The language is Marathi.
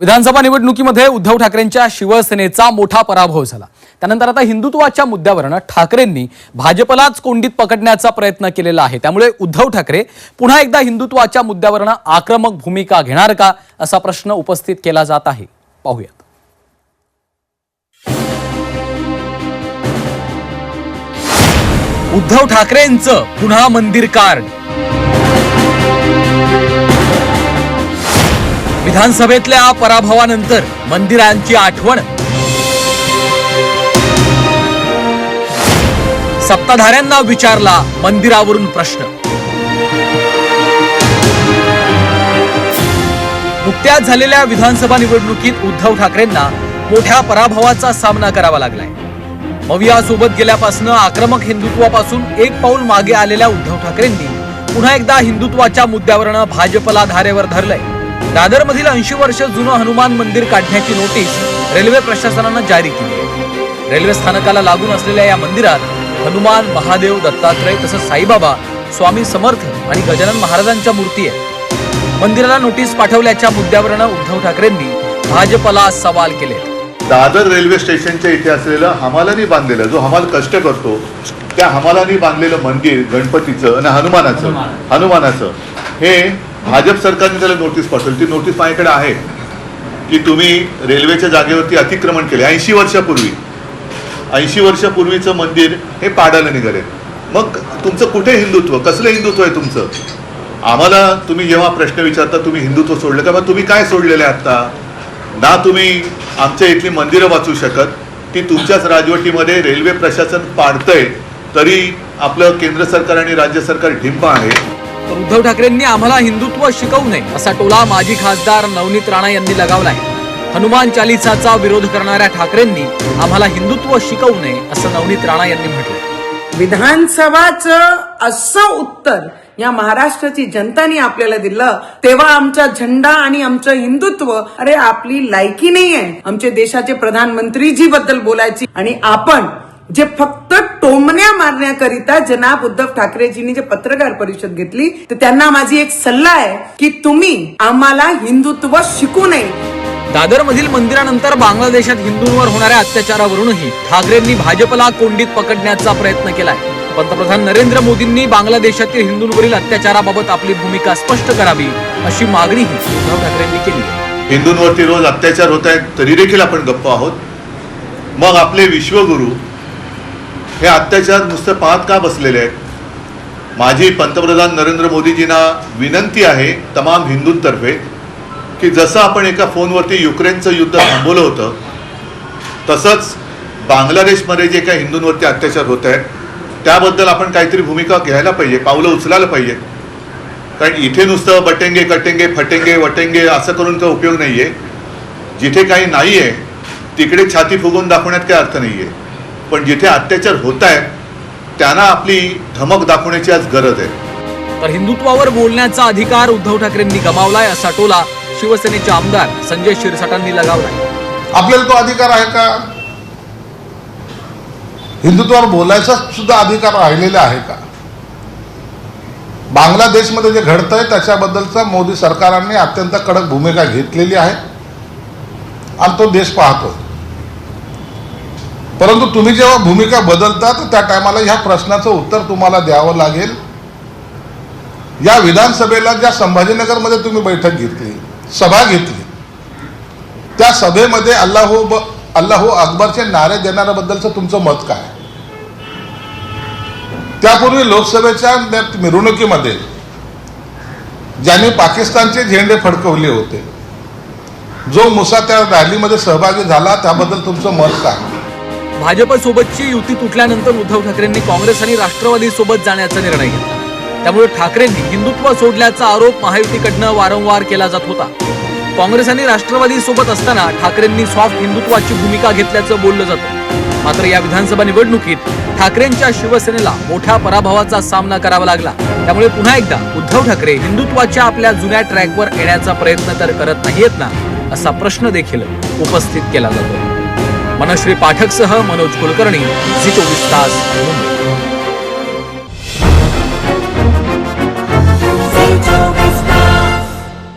विधानसभा निवडणुकीमध्ये उद्धव ठाकरेंच्या शिवसेनेचा मोठा पराभव झाला. त्यानंतर आता हिंदुत्वाच्या मुद्द्यावरनं ठाकरेंनी भाजपलाच कोंडीत पकडण्याचा प्रयत्न केलेला आहे. त्यामुळे उद्धव ठाकरे पुन्हा एकदा हिंदुत्वाच्या मुद्द्यावरनं आक्रमक भूमिका घेणार का असा प्रश्न उपस्थित केला जात आहे. पाहूयात. उद्धव ठाकरेंचं पुन्हा मंदिर कार्ड विधानसभेतल्या पराभवानंतर मंदिरांची आठवण. सत्ताधाऱ्यांना विचारला मंदिरावरून प्रश्न. नुकत्याच झालेल्या विधानसभा निवडणुकीत उद्धव ठाकरेंना मोठ्या पराभवाचा सामना करावा लागलाय. मवियासोबत गेल्यापासून आक्रमक हिंदुत्वापासून एक पाऊल मागे आलेल्या उद्धव ठाकरेंनी पुन्हा एकदा हिंदुत्वाच्या मुद्द्यावरनं भाजपला धारेवर धरलंय. दादर मधील ऐंशी वर्ष जुनं हनुमान मंदिर काढण्याची नोटीस रेल्वे प्रशासनानं जारी केली आहे. रेल्वे स्थानकाला लागून असलेल्या या मंदिरात हनुमान महादेव दत्तात्रय तसंच साईबाबा स्वामी समर्थ आणि गजानन महाराजांच्या मूर्ती आहेत. मंदिराला नोटीस पाठवल्याच्या मुद्द्यावरनं उद्धव ठाकरेंनी भाजपला सवाल केले दादर रेल्वे स्टेशनच्या इथे असलेलं हमालानी बांधलेलं जो हमाल कष्ट करतो त्या हमालानी बांधलेलं मंदिर गणपतीचं आणि हनुमानाचं. हनुमानाचं हे भाजप सरकारने त्याला नोटीस पाठवली. ती नोटीस माझ्याकडे आहे की तुम्ही रेल्वेच्या जागेवरती अतिक्रमण केले. ऐंशी वर्षापूर्वी. ऐंशी वर्षापूर्वीचं मंदिर हे पाडायला निघाले. मग तुमचं कुठे हिंदुत्व? कसलं हिंदुत्व आहे तुमचं? आम्हाला तुम्ही जेव्हा प्रश्न विचारता तुम्ही हिंदुत्व सोडलं का? मग तुम्ही काय सोडलेलं आहे आत्ता? ना तुम्ही आमच्या इथली मंदिरं वाचू शकत. ती तुमच्याच राजवटीमध्ये रेल्वे प्रशासन पाडतंय. तरी आपलं केंद्र सरकार आणि राज्य सरकार ढिंप आहे. उद्धव ठाकरेंनी आम्हाला हिंदुत्व शिकवू नये असा टोला माजी खासदार नवनीत राणा यांनी लगावलाय. हनुमान चालिसाचा विरोध करणाऱ्या ठाकरेंनी आम्हाला हिंदुत्व शिकवू नये असं नवनीत राणा यांनी म्हटलं विधानसभाचं असं उत्तर या महाराष्ट्राची जनतानी आपल्याला दिलं तेव्हा आमचा झेंडा आणि आमचं हिंदुत्व अरे आपली लायकी नाही आहे आमचे देशाचे प्रधानमंत्रीजी बद्दल बोलायची आणि आपण जे फक्त टोमण्या मारण्याकरिता जनाब उद्धव ठाकरेजींनी जे पत्रकार परिषद घेतली तर त्यांना माझी एक सल्ला आहे की तुम्ही आम्हाला हिंदुत्व शिकू नये. दादर मधील मंदिरानंतर बांगलादेशात हिंदूंवर होणाऱ्या अत्याचारावरूनही ठाकरेंनी भाजपला कोंडीत पकडण्याचा प्रयत्न केलाय. पंतप्रधान नरेंद्र मोदींनी बांगलादेशातील हिंदूंवरील अत्याचाराबाबत आपली भूमिका स्पष्ट करावी अशी मागणीही उद्धव ठाकरेंनी केली. हिंदूंवरती रोज अत्याचार होत आहेत तरी देखील आपण गप्प आहोत. मग आपले विश्वगुरू हे अत्याचार नुसतं पाहत का बसलेले आहेत? माझी पंतप्रधान नरेंद्र मोदीजींना विनंती आहे तमाम हिंदूंतर्फे की जसं आपण एका फोनवरती युक्रेनचं युद्ध थांबवलं होतं तसंच बांगलादेशमध्ये जे काही हिंदूंवरती अत्याचार होत आहेत त्याबद्दल आपण काहीतरी भूमिका घ्यायला पाहिजे पावलं उचलायला पाहिजे. कारण इथे नुसतं बटेंगे कटेंगे फटेंगे वटेंगे असं करून काही उपयोग नाही आहे जिथे काही नाही आहे तिकडे छाती फुगवून दाखवण्यात काही अर्थ नाही आहे पण जिथे अत्याचार होत आहेत त्यांना आपली धमक दाखवण्याची आज गरज आहे. तर हिंदुत्वावर बोलण्याचा अधिकार उद्धव ठाकरेंनी गमावलाय असा टोला शिवसेनेचे आमदार संजय शिरसाटांनी लगावलाय. आपल्याला तो अधिकार आहे का? हिंदुत्वावर बोलायचा सुद्धा अधिकार राहिलेला आहे का? बांगलादेशमध्ये जे घडतंय त्याच्याबद्दलचा मोदी सरकारांनी अत्यंत कडक भूमिका घेतलेली आहे. आणि तो देश पाहतोय. परंतु तुम्ही जेव्हा भूमिका बदलता तर त्या टायमाला ह्या प्रश्नाचं उत्तर तुम्हाला द्यावं लागेल. या विधानसभेला ज्या संभाजीनगरमध्ये तुम्ही बैठक घेतली सभा घेतली त्या सभेमध्ये अल्लाहू ब अल्लाहू अकबरचे नारे देणाऱ्याबद्दलचं तुमचं मत काय? त्यापूर्वी लोकसभेच्या मिरवणुकीमध्ये ज्यांनी पाकिस्तानचे झेंडे फडकवले होते जो मुसा त्या रॅलीमध्ये सहभागी झाला त्याबद्दल तुमचं मत काय? भाजपसोबतची युती तुटल्यानंतर उद्धव ठाकरेंनी काँग्रेस आणि राष्ट्रवादीसोबत जाण्याचा निर्णय घेतला. त्यामुळे ठाकरेंनी हिंदुत्व सोडल्याचा आरोप महायुतीकडनं वारंवार केला जात होता. काँग्रेस आणि राष्ट्रवादीसोबत असताना ठाकरेंनी सॉफ्ट हिंदुत्वाची भूमिका घेतल्याचं बोललं जातं. मात्र या विधानसभा निवडणुकीत ठाकरेंच्या शिवसेनेला मोठ्या पराभवाचा सामना करावा लागला. त्यामुळे पुन्हा एकदा उद्धव ठाकरे हिंदुत्वाच्या आपल्या जुन्या ट्रॅकवर येण्याचा प्रयत्न तर करत नाहीयेत ना असा प्रश्न देखील उपस्थित केला जातो. मनश्री पाठकसह मनोज कुलकर्णी झी चोवीस तास मुंबई.